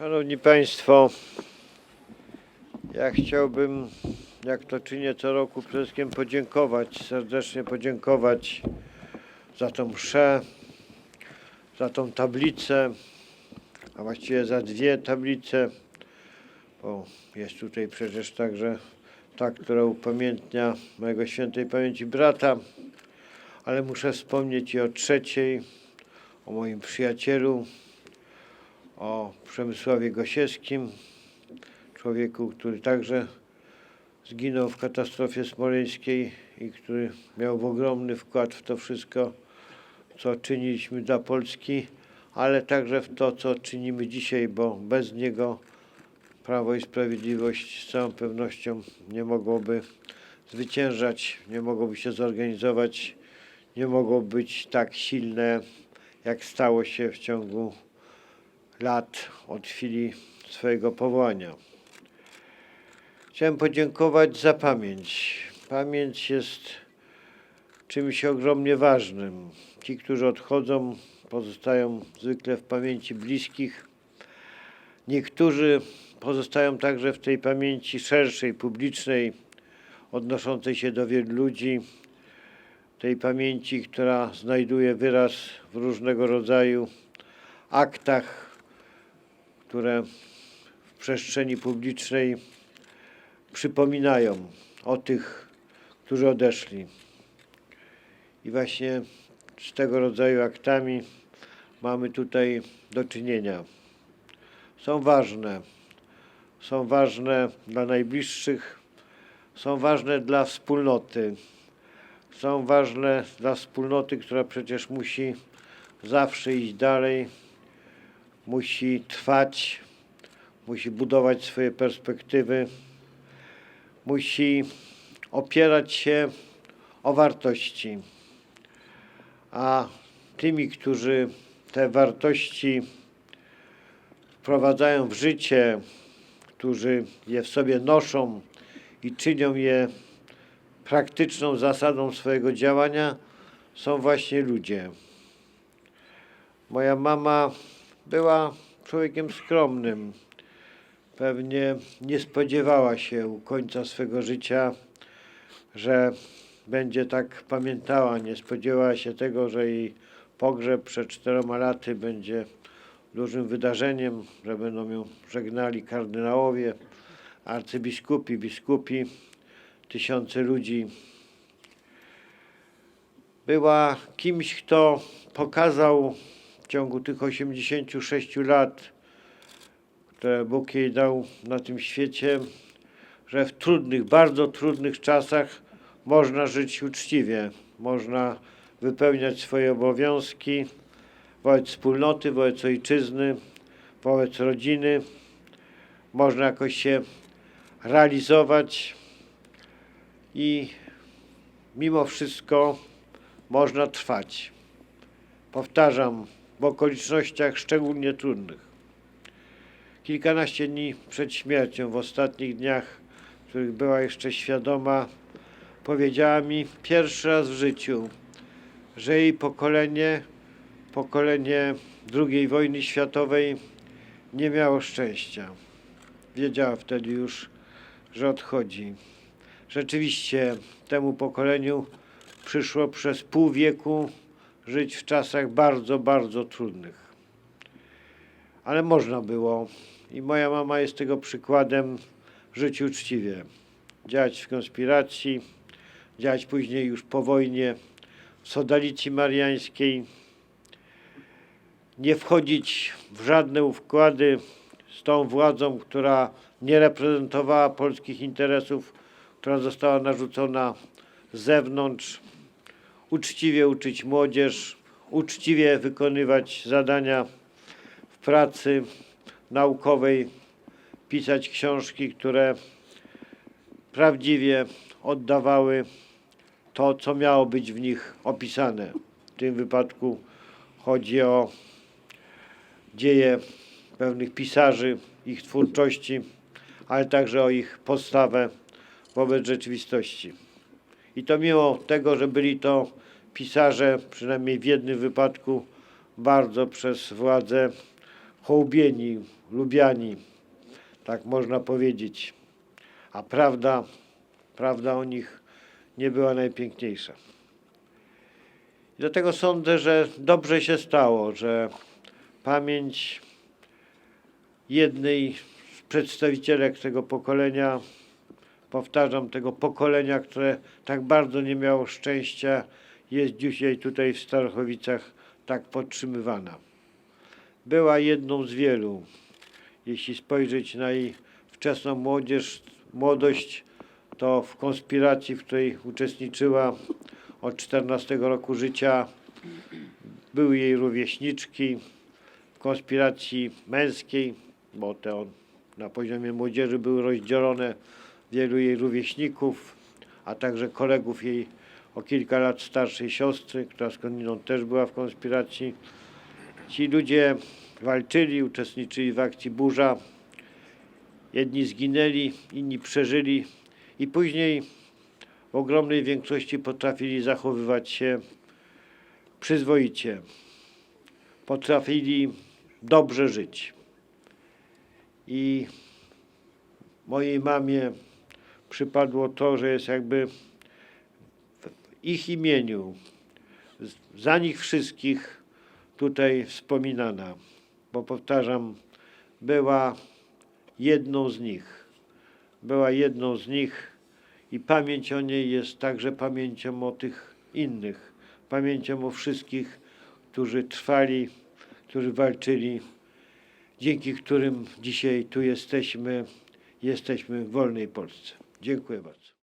Szanowni Państwo, ja chciałbym, jak to czynię co roku, przede wszystkim podziękować, serdecznie podziękować za tą mszę, za tą tablicę, a właściwie za dwie tablice, bo jest tutaj przecież także ta, która upamiętnia mojego świętej pamięci brata, ale muszę wspomnieć i o trzeciej, o moim przyjacielu, o Przemysławie Gosiewskim, człowieku, który także zginął w katastrofie smoleńskiej i który miał ogromny wkład w to wszystko, co czyniliśmy dla Polski, ale także w to, co czynimy dzisiaj, bo bez niego Prawo i Sprawiedliwość z całą pewnością nie mogłoby zwyciężać, nie mogłoby się zorganizować, nie mogło być tak silne, jak stało się w ciągu lat od chwili swojego powołania. Chciałem podziękować za pamięć. Pamięć jest czymś ogromnie ważnym. Ci, którzy odchodzą, pozostają zwykle w pamięci bliskich. Niektórzy pozostają także w tej pamięci szerszej, publicznej, odnoszącej się do wielu ludzi, tej pamięci, która znajduje wyraz w różnego rodzaju aktach, które w przestrzeni publicznej przypominają o tych, którzy odeszli. I właśnie z tego rodzaju aktami mamy tutaj do czynienia. Są ważne. Są ważne dla najbliższych, są ważne dla wspólnoty. Są ważne dla wspólnoty, która przecież musi zawsze iść dalej, musi trwać, musi budować swoje perspektywy, musi opierać się o wartości. A tymi, którzy te wartości wprowadzają w życie, którzy je w sobie noszą i czynią je praktyczną zasadą swojego działania, są właśnie ludzie. Moja mama była człowiekiem skromnym. Pewnie nie spodziewała się u końca swego życia, że będzie tak pamiętała. Nie spodziewała się tego, że jej pogrzeb przed czteroma laty będzie dużym wydarzeniem, że będą ją żegnali kardynałowie, arcybiskupi, biskupi, tysiące ludzi. Była kimś, kto pokazał ciągu tych 86 lat, które Bóg jej dał na tym świecie, że w trudnych, bardzo trudnych czasach można żyć uczciwie, można wypełniać swoje obowiązki wobec wspólnoty, wobec ojczyzny, wobec rodziny. Można jakoś się realizować i mimo wszystko można trwać. Powtarzam, w okolicznościach szczególnie trudnych. Kilkanaście dni przed śmiercią, w ostatnich dniach, w których była jeszcze świadoma, powiedziała mi pierwszy raz w życiu, że jej pokolenie, pokolenie II wojny światowej nie miało szczęścia. Wiedziała wtedy już, że odchodzi. Rzeczywiście temu pokoleniu przyszło przez pół wieku żyć w czasach bardzo, bardzo trudnych. Ale można było i moja mama jest tego przykładem żyć uczciwie. Działać w konspiracji, działać później już po wojnie w Sodalicji Mariańskiej, nie wchodzić w żadne układy z tą władzą, która nie reprezentowała polskich interesów, która została narzucona z zewnątrz, uczciwie uczyć młodzież, uczciwie wykonywać zadania w pracy naukowej, pisać książki, które prawdziwie oddawały to, co miało być w nich opisane. W tym wypadku chodzi o dzieje pewnych pisarzy, ich twórczości, ale także o ich postawę wobec rzeczywistości. I to mimo tego, że byli to pisarze, przynajmniej w jednym wypadku, bardzo przez władzę hołbieni, lubiani, tak można powiedzieć. A prawda, prawda o nich nie była najpiękniejsza. Dlatego sądzę, że dobrze się stało, że pamięć jednej z przedstawicielek tego pokolenia, powtarzam, tego pokolenia, które tak bardzo nie miało szczęścia, jest dzisiaj tutaj w Starachowicach tak podtrzymywana. Była jedną z wielu. Jeśli spojrzeć na jej wczesną młodzież, młodość, to w konspiracji, w której uczestniczyła od 14 roku życia, były jej rówieśniczki, w konspiracji męskiej, bo te on, na poziomie młodzieży były rozdzielone wielu jej rówieśników, a także kolegów jej o kilka lat starszej siostry, która skądinąd też była w konspiracji. Ci ludzie walczyli, uczestniczyli w akcji Burza. Jedni zginęli, inni przeżyli i później w ogromnej większości potrafili zachowywać się przyzwoicie. Potrafili dobrze żyć. I mojej mamie przypadło to, że jest jakby w ich imieniu, za nich wszystkich tutaj wspominana, bo powtarzam, była jedną z nich. Była jedną z nich i pamięć o niej jest także pamięcią o tych innych, pamięcią o wszystkich, którzy trwali, którzy walczyli, dzięki którym dzisiaj tu jesteśmy, jesteśmy w wolnej Polsce. Dziękuję bardzo.